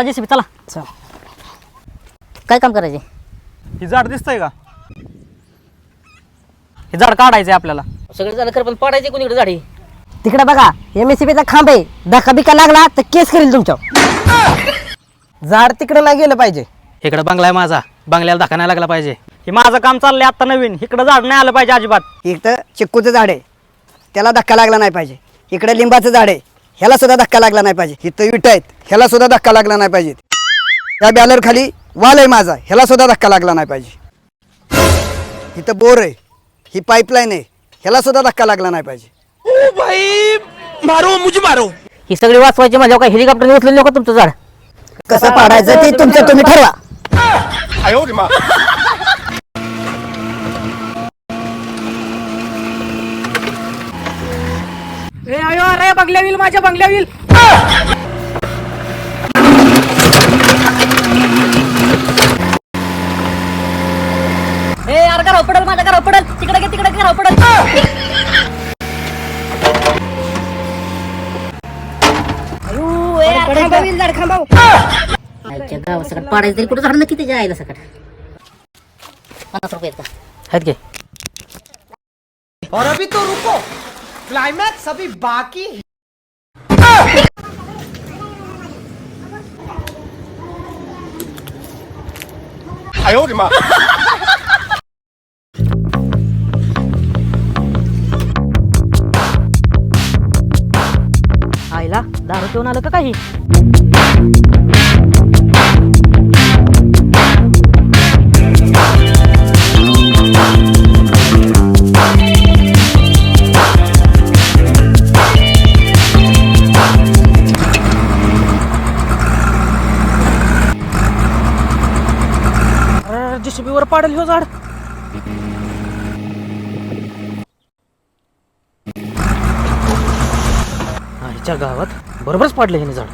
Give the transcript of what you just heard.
चला जेसीबी चला. चल. काय काम करायचे? ही झाड दिसतंय का? हे झाड काढायचंय आपल्याला. सगळे झालं खरं पण पडायचे कोणीकडे झाडी? तिकडे बघा एम एस सी बीचा खांब आहे. धक्का बिका लागला तर केस करेल तुमच्या झाड तिकडे नाही गेलं पाहिजे. इकडे बंगला आहे माझा. बंगल्याला धक्का नाही लागला पाहिजे. हे माझं काम चाललंय आता नवीन. इकडे झाड नाही आलं पाहिजे अजिबात. इथं चिक्कूचं झाड आहे. त्याला धक्का लागला नाही पाहिजे. इकडे लिंबाचं झाड आहे. ह्याला सुद्धा धक्का लागला नाही पाहिजे. इथं विट आहेत ह्याला सुद्धा धक्का लागला नाही पाहिजे. त्या बॅलर खाली वाल आहे माझा ह्याला सुद्धा धक्का लागला नाही पाहिजे. इथं बोर आहे ही पाईपलाईन आहे ह्याला सुद्धा धक्का लागला नाही पाहिजे. ही सगळी वाचवायची माझ्या काय हेलिकॉप्टरने उचलून नको तुमचं झाड? कसं पाडायचं ते तुमचं तुम्ही ठरवा. अरे बंगल्या येईल माझ्या बंगल्या येईल ए यार घराव पडल माझ्या घराव पडल तिकडे घे तिकडे घराव पडल अयो, ए, यार, खांबाव. आईच्या गावात सगळं पाडायचं तरी कुठं झाड नक्की त्याच्या आईला सगळं पन्नास रुपये आहेत का? आहेत की? और अभी तो रुको. क्लाइमैक्स अभी बाकी है। आईला दारू पिऊन आलं का काही? जेसीबी वर पाडेल हो झाड. आईच्या गावात बरोबरच पाडलं हे झाड.